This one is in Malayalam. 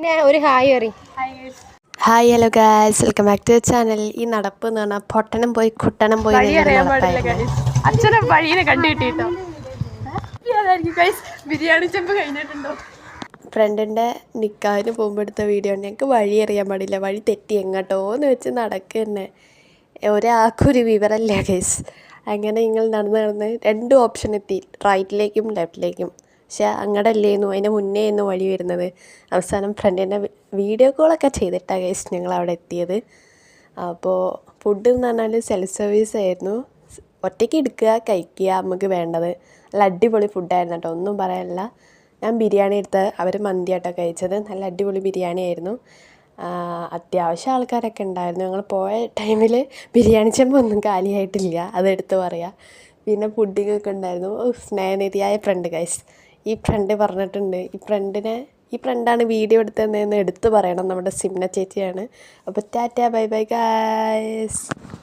പിന്നെ ഒരു ഹായ് അറി hi hello guys. Welcome back to channel. ഈ നടപ്പ് എന്ന് പറഞ്ഞാൽ പൊട്ടനം പോയി കുട്ടനം പോയി അച്ഛനെ വഴിനെ കണ്ടു കിട്ടിട്ടോ അതായിരിക്കും ഗൈസ്. ബിരിയാണി ചെമ്പ് കഴിഞ്ഞിട്ടുണ്ടോ? ഫ്രണ്ടിന്റെ നിക്കാഹിന് പോകുമ്പോൾ എടുത്ത വീഡിയോ ഉണ്ട് ഞങ്ങൾക്ക് വഴി അറിയാൻ പാടില്ല. വഴി തെറ്റി എങ്ങോട്ടോന്ന് വെച്ച് നടക്കുന്നെ. ഒരാൾക്കൊരു വിവരമില്ല ഗൈസ്. അങ്ങനെ നിങ്ങൾ നടന്ന് നടന്ന് രണ്ട് ഓപ്ഷൻ എത്തി. റൈറ്റിലേക്കും ലെഫ്റ്റിലേക്കും പക്ഷെ അങ്ങടല്ലേന്നു അതിന്റെ മുന്നേ ആയിരുന്നു വഴി വരുന്നത്. അവസാനം ഫ്രണ്ടിന്റെ വീഡിയോ കോളൊക്കെ ചെയ്തിട്ടാണ് ഗൈസ് ഞങ്ങൾ അവിടെ എത്തിയത്. അപ്പോൾ ഫുഡ് എന്ന് പറഞ്ഞാൽ സെൽഫ് സർവീസ് ആയിരുന്നു. ഒറ്റയ്ക്ക് എടുക്കുക കഴിക്കുക നമുക്ക് വേണ്ടത്. നല്ല അടിപൊളി ഫുഡായിരുന്നു കേട്ടോ. ഒന്നും പറയാനില്ല ഞാൻ ബിരിയാണി എടുത്ത് അവർ മന്തിയാട്ടോ കഴിച്ചത്. നല്ല അടിപൊളി ബിരിയാണി ആയിരുന്നു. അത്യാവശ്യം ആൾക്കാരൊക്കെ ഉണ്ടായിരുന്നു. ഞങ്ങൾ പോയ ടൈമിൽ ബിരിയാണി ചെമ്പ് ഒന്നും കാലിയായിട്ടില്ല. അതെടുത്ത് പറയാം. പിന്നെ പുഡിങ്ങൊക്കെ ഉണ്ടായിരുന്നു. സ്നേഹനിധിയായ ഫ്രണ്ട് ഗൈസ് ഈ ഫ്രണ്ട് പറഞ്ഞിട്ടുണ്ട് ഈ ഫ്രണ്ടിനെ ഈ ഫ്രണ്ടാണ് വീഡിയോ എടുത്തതെന്ന് എടുത്തു പറയണം നമ്മുടെ സിംന ചേച്ചിയാണ്. അപ്പോൾ ടാറ്റ ബൈ ബൈ ഗൈസ്